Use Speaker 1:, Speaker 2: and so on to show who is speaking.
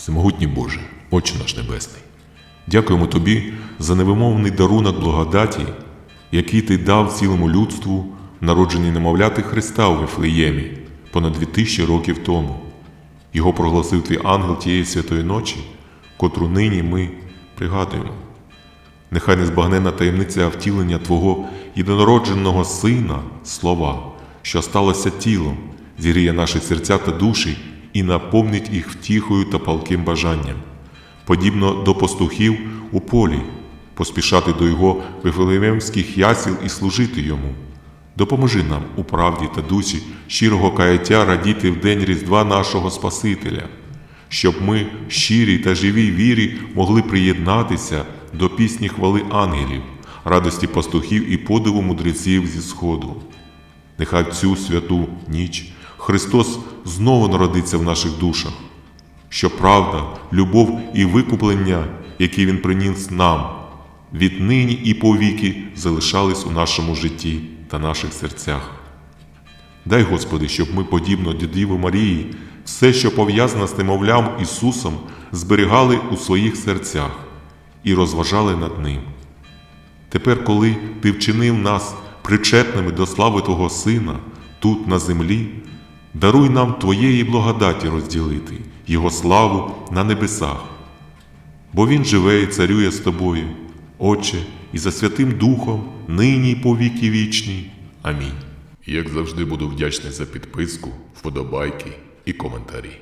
Speaker 1: Всемогутній Боже, Отче наш Небесний, дякуємо Тобі за невимовний дарунок благодаті, який Ти дав цілому людству в народженні немовляти Христа у Вифлеємі понад дві тисячі років тому. Його проголосив твій ангел тієї святої ночі, котру нині ми пригадуємо. Нехай незбагненна таємниця втілення Твого єдинородженого Сина, слова, що сталося тілом, зігріє наші серця та душі і наповнить їх втіхою та палким бажанням, подібно до пастухів у полі, поспішати до його вифлеємських ясіл і служити йому. Допоможи нам у правді та дусі щирого каяття радіти в день Різдва нашого Спасителя, щоб ми, щирій та живій вірі, могли приєднатися до пісні хвали ангелів, радості пастухів і подиву мудреців зі Сходу. Нехай цю святу ніч Христос знову народиться в наших душах, що правда, любов і викуплення, які Він приніс нам, віднині і повіки залишались у нашому житті та наших серцях. Дай, Господи, щоб ми, подібно до Діви Марії, все, що пов'язане з немовлям Ісусом, зберігали у своїх серцях і розважали над Ним. Тепер, коли Ти вчинив нас причетними до слави Твого Сина тут на землі, даруй нам Твоєї благодаті розділити Його славу на небесах. Бо Він живе і царює з тобою, Отче, і за Святим Духом, нині й по віки вічні. Амінь. Як завжди буду вдячний за підписку, вподобайки і коментарі.